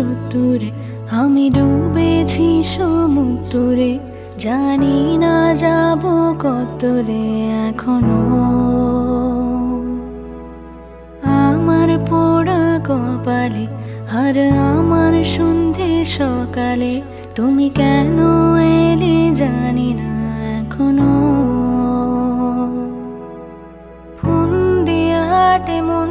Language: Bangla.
রোদ্দুরে আমি ডুবেছি সমুদ্রে, জানি না যাব কতরে এখনও। আমার পোড়া কপালে, আর আমার সন্ধে সকালে, তুমি কেন এলে জানি না এখনও। ফোন দিয়াটে মন